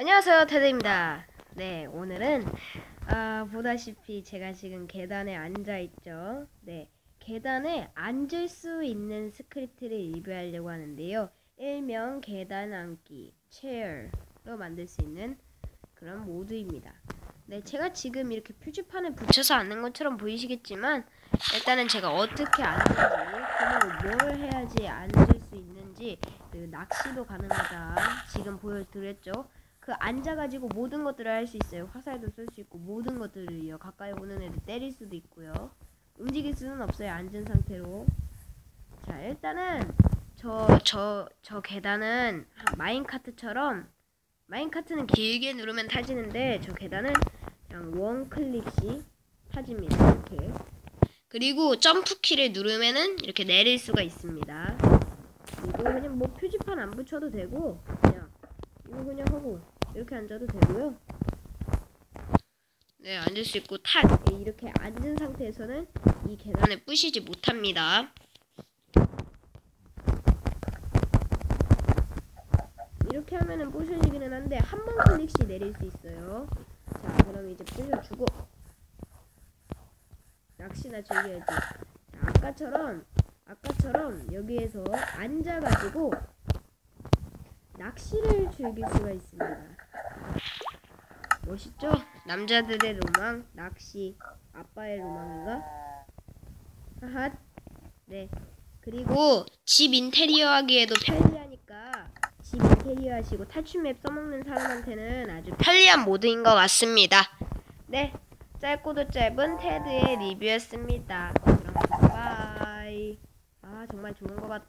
안녕하세요 테드입니다. 네 오늘은 아, 보다시피 제가 지금 계단에 앉아 있죠. 네 계단에 앉을 수 있는 스크립트를 리뷰하려고 하는데요. 일명 계단 앉기 chair로 만들 수 있는 그런 모드입니다. 네 제가 지금 이렇게 표지판에 붙여서 앉는 것처럼 보이시겠지만 일단은 제가 어떻게 앉는지 그리고 뭘 해야지 앉을 수 있는지 그 낚시도 가능하다. 지금 보여드렸죠 그 앉아가지고 모든 것들을 할 수 있어요. 화살도 쏠 수 있고 모든 것들을요. 가까이 오는 애들 때릴 수도 있고요. 움직일 수는 없어요. 앉은 상태로. 자 일단은 저 저 저 계단은 마인카트처럼 마인카트는 길게 누르면 타지는데 저 계단은 그냥 원 클릭씩 타집니다. 이렇게. 그리고 점프 키를 누르면은 이렇게 내릴 수가 있습니다. 그리고 그냥 뭐 표지판 안 붙여도 되고 그냥 이거 그냥 하고 이렇게 앉아도 되고요. 네, 앉을 수 있고 탓 이렇게 앉은 상태에서는 이 계단을 부시지 못합니다. 이렇게 하면은 부셔지기는 한데 한 번 클릭씩 내릴 수 있어요. 자, 그럼 이제 부셔주고 낚시나 즐겨야지. 자, 아까처럼 아까처럼 여기에서 앉아가지고 낚시를 즐길 수가 있습니다. 멋있죠? 남자들의 로망, 낚시, 아빠의 로망인가? 하하. 네. 그리고 집 인테리어 하기에도 편리하니까 집 인테리어 하시고 탈출맵 써먹는 사람한테는 아주 편리한 모드인 것 같습니다. 네. 짧고도 짧은 테드의 리뷰였습니다. 그럼 바이. 아, 정말 좋은 것 같아.